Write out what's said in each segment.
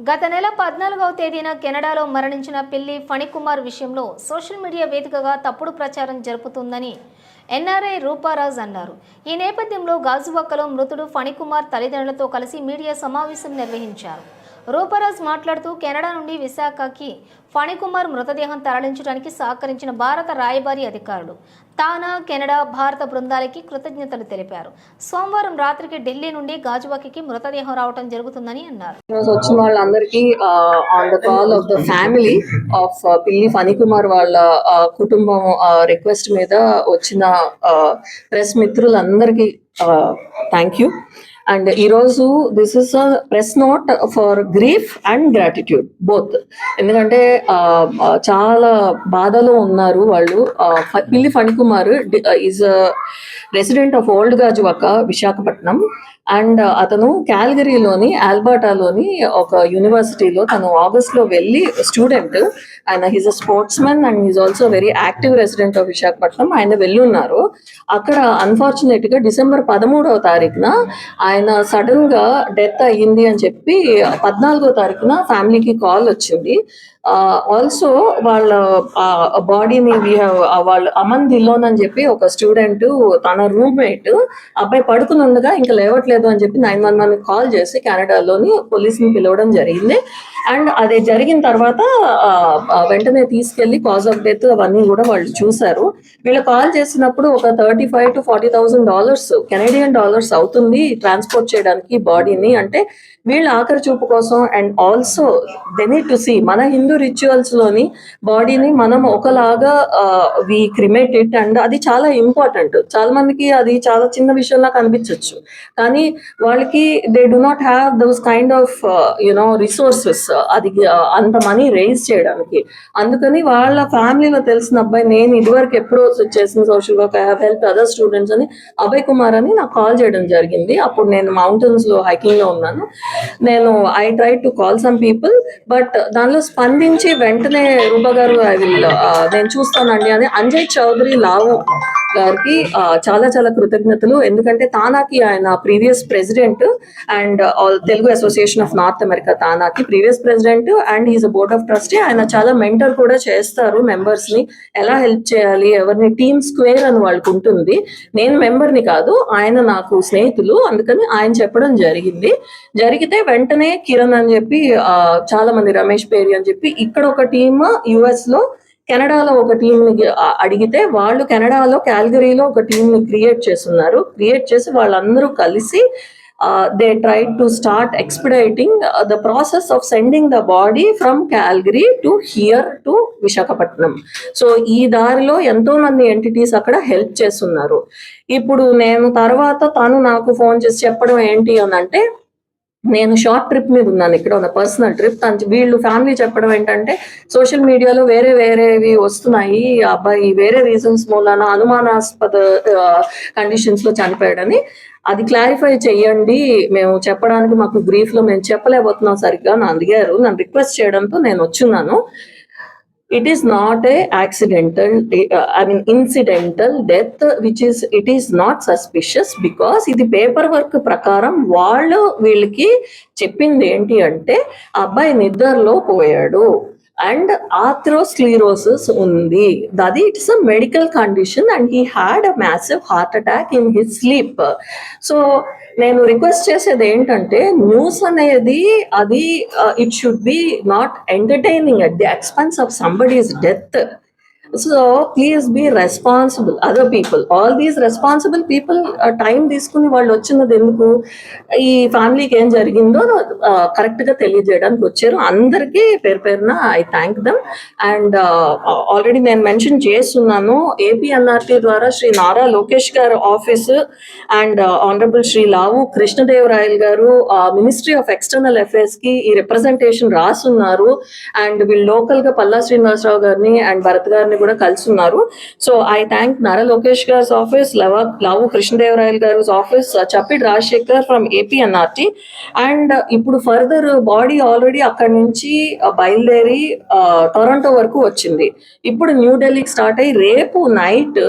గత నెల పద్నాలుగవ తేదీన కెనడాలో మరణించిన పిల్లి ఫణికుమార్ విషయంలో సోషల్ మీడియా వేదికగా తప్పుడు ప్రచారం జరుపుతుందని ఎన్ఆర్ఐ రూపారాజ్ అన్నారు. ఈ నేపథ్యంలో గాజువాకలో మృతుడు ఫణికుమార్ తల్లిదండ్రులతో కలిసి మీడియా సమావేశం నిర్వహించారు. రూపరాజ్ మాట్లాడుతూ కెనడా నుండి విశాఖకి ఫణికుమార్ మృతదేహం తరలించడానికి సహకరించిన భారత రాయబారి అధికారులు. తానా కెనడా భారత బృందాలకి కృతజ్ఞతలు తెలిపారు. సోమవారం రాత్రికి ఢిల్లీ నుండి గాజువాకి మృతదేహం రావడం జరుగుతుందని అన్నారు. వచ్చిన వాళ్ళందరికీ on the call of the family of Pilli Phanikumar వాళ్ళ ఆ, కుటుంబం రిక్వెస్ట్ మీద వచ్చిన ప్రెస్ మిత్రులందరికీ థ్యాంక్ యూ అండ్ ఈరోజు this is press note for grief and gratitude both ఎందుకంటే చాలా బాధలో ఉన్నారు వాళ్ళు. Pilli Phanikumar is resident of old Gajuwaka Visakhapatnam. And అతను క్యాల్గరీలోని ఆల్బర్టాలోని ఒక యూనివర్సిటీలో తను ఆగస్ట్లో వెళ్ళి స్టూడెంట్. ఆయన he's a sportsman and he's also very active resident of Visakhapatnam. ఆయన వెళ్ళున్నారు. అక్కడ అన్ఫార్చునేట్గా డిసెంబర్ పదమూడవ తారీఖున ఆయన సడన్గా డెత్ అయ్యింది అని చెప్పి పద్నాలుగో తారీఖున ఫ్యామిలీకి కాల్ వచ్చింది. ఆల్సో వాళ్ళ బాడీని వాళ్ళ అమన్ దిల్లోన్ అని చెప్పి ఒక స్టూడెంట్ తన రూమ్మేట్ అబ్బాయి పడుకుని ఉండగా ఇంకా లేవట్లేదు అని చెప్పి నైన్ వన్ వన్ కాల్ చేసి కెనడాలోని పోలీసుని పిలవడం జరిగింది. అండ్ అది జరిగిన తర్వాత వెంటనే తీసుకెళ్ళి కాజ్ ఆఫ్ డెత్ అవన్నీ కూడా వాళ్ళు చూశారు. వీళ్ళు కాల్ చేసినప్పుడు ఒక thirty five to forty thousand dollars Canadian dollars అవుతుంది ట్రాన్స్పోర్ట్ చేయడానికి బాడీని అంటే వీళ్ళ ఆఖరి చూపు కోసం and also they need to see మన హిందూ రిచువల్స్లోని బాడీని మనం ఒకలాగా వి క్రిమేట్ ఇట్ అండ్ అది చాలా ఇంపార్టెంట్ చాలా మందికి అది చాలా చిన్న విషయంలా కనిపించవచ్చు కానీ వాళ్ళకి they do not have those kind of you know resources అది అంత మనీ రేజ్ చేయడానికి. అందుకని వాళ్ళ ఫ్యామిలీలో తెలిసిన అబ్బాయి నేను ఇదివరకు ఎప్పుడో చేసిన social work I have help other students అని అభయ్ కుమార్ అని నాకు కాల్ చేయడం జరిగింది. అప్పుడు నేను మౌంటైన్స్లో హైకింగ్లో ఉన్నాను. నేను I try to call some people but దానిలో స్పందించి వెంటనే రూపా గారు ఐ విల్ నేను చూస్తానండి అని అంజయ్ చౌదరి లావు గారికి చాలా చాలా కృతజ్ఞతలు. ఎందుకంటే తానాకి ఆయన previous president and Telugu association of North America తానాకి previous president and is a board of trustee. ఆయన చాలా మెంటర్ కూడా చేస్తారు మెంబర్స్ని. ఎలా హెల్ప్ చేయాలి ఎవరిని టీమ్ స్క్వేర్ అని వాళ్ళకు ఉంటుంది. నేను మెంబర్ని కాదు ఆయన నాకు స్నేహితులు. అందుకని ఆయన చెప్పడం జరిగింది. జరిగితే వెంటనే కిరణ్ అని చెప్పి చాలా మంది రమేష్ పేరి అని చెప్పి ఇక్కడ ఒక టీమ్ యుఎస్లో కెనడాలో ఒక టీంని అడిగితే వాళ్ళు కెనడాలో క్యాల్గరీలో ఒక టీంని క్రియేట్ చేస్తున్నారు. క్రియేట్ చేసి వాళ్ళందరూ కలిసి they try to start expediting the process of sending the body from Calgary to here to Visakhapatnam. So ఈ దారిలో ఎంతో మంది ఎంటిటీస్ అక్కడ హెల్ప్ చేస్తున్నారు. ఇప్పుడు నేను తర్వాత తను నాకు ఫోన్ చేసి చెప్పడం ఏంటి అని అంటే నేను షార్ట్ ట్రిప్ మీద ఉన్నాను ఇక్కడ ఉన్న పర్సనల్ ట్రిప్ తను వీళ్ళు ఫ్యామిలీ చెప్పడం ఏంటంటే సోషల్ మీడియాలో వేరే వేరేవి వస్తున్నాయి. అబ్బాయి వేరే రీజన్స్ మూలాన అనుమానాస్పద కండిషన్స్లో చనిపోయాడని. అది క్లారిఫై చెయ్యండి. మేము చెప్పడానికి మాకు బ్రీఫ్లో మేము చెప్పలేకపోతున్నాం సరిగ్గా. నన్ను అడిగారు నన్ను రిక్వెస్ట్ చేయడంతో నేను వచ్చున్నాను. It is not a accidental I mean incidental death which is it is not suspicious because ఇది పేపర్ వర్క్ ప్రకారం వాళ్ళు వీళ్ళకి చెప్పింది ఏంటి అంటే అబ్బాయి నిద్రలో పోయాడు. అండ్ ఆథ్రోస్క్లీరోసిస్ ఉంది. అది it's a medical condition and he had a massive heart attack in his sleep so నేను రిక్వెస్ట్ చేసేది ఏంటంటే న్యూస్ అనేది అది it should be not entertaining at the expense of somebody's death so please be responsible other people all these responsible people time తీసుకుని వాళ్ళు వచ్చినది ఎందుకు? ఈ ఫ్యామిలీకి ఏం జరిగిందో కరెక్ట్గా తెలియజేయడానికి వచ్చారు. అందరికీ పేరు పేరున I thank them and already నేను మెన్షన్ చేస్తున్నాను. ఏపీఎన్ఆర్టీ ద్వారా Shri Nara Lokesh garu office and honourable Shri Lavu Krishnadevarayalu garu ministry of external అఫైర్స్కి ఈ రిప్రజెంటేషన్ రాస్తున్నారు అండ్ వీళ్ళు లోకల్గా పల్లా శ్రీనివాసరావు గారిని అండ్ భరత్ గారిని కూడా కలిసి ఉన్నారు సో ఐ థ్యాంక్ నర లోకేష్ గారి ఆఫీస్ లవ లావు కృష్ణదేవరాయలు గారి office Chappidi Rajasekhar from APNRT and ఇప్పుడు ఫర్దర్ బాడీ ఆల్రెడీ అక్కడి నుంచి uh, బయలుదేరి uh, టొరంటో వరకు వచ్చింది. ఇప్పుడు న్యూఢిల్లీకి స్టార్ట్ అయ్యి రేపు నైట్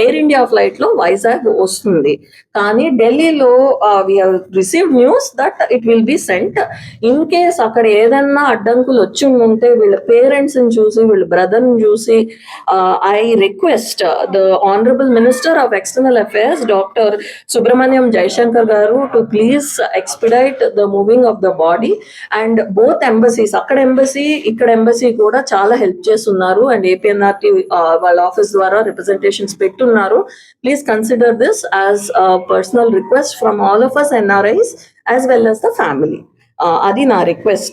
ఎయిర్ ఇండియా ఫ్లైట్లో వైజాగ్ వస్తుంది. కానీ ఢిల్లీలో we receive news that it will be sent in case అక్కడ ఏదన్నా అడ్డంకులు వచ్చి ఉంటే వీళ్ళ పేరెంట్స్ని చూసి వీళ్ళ బ్రదర్ ని చూసి I request the honourable minister of external affairs doctor Subrahmanyam Jaishankar garu to please expedite the moving of the body and both embassies అక్కడ ఎంబసీ ఇక్కడ ఎంబసీ కూడా చాలా హెల్ప్ చేస్తున్నారు. అండ్ ఏపీఎన్ఆర్టీ వాళ్ళ ఆఫీస్ ద్వారా రిప్రజెంటేషన్స్ పెట్టున్నారు. Please consider this as personal request from all of us NRIs as well as the family అది నా రిక్వెస్ట్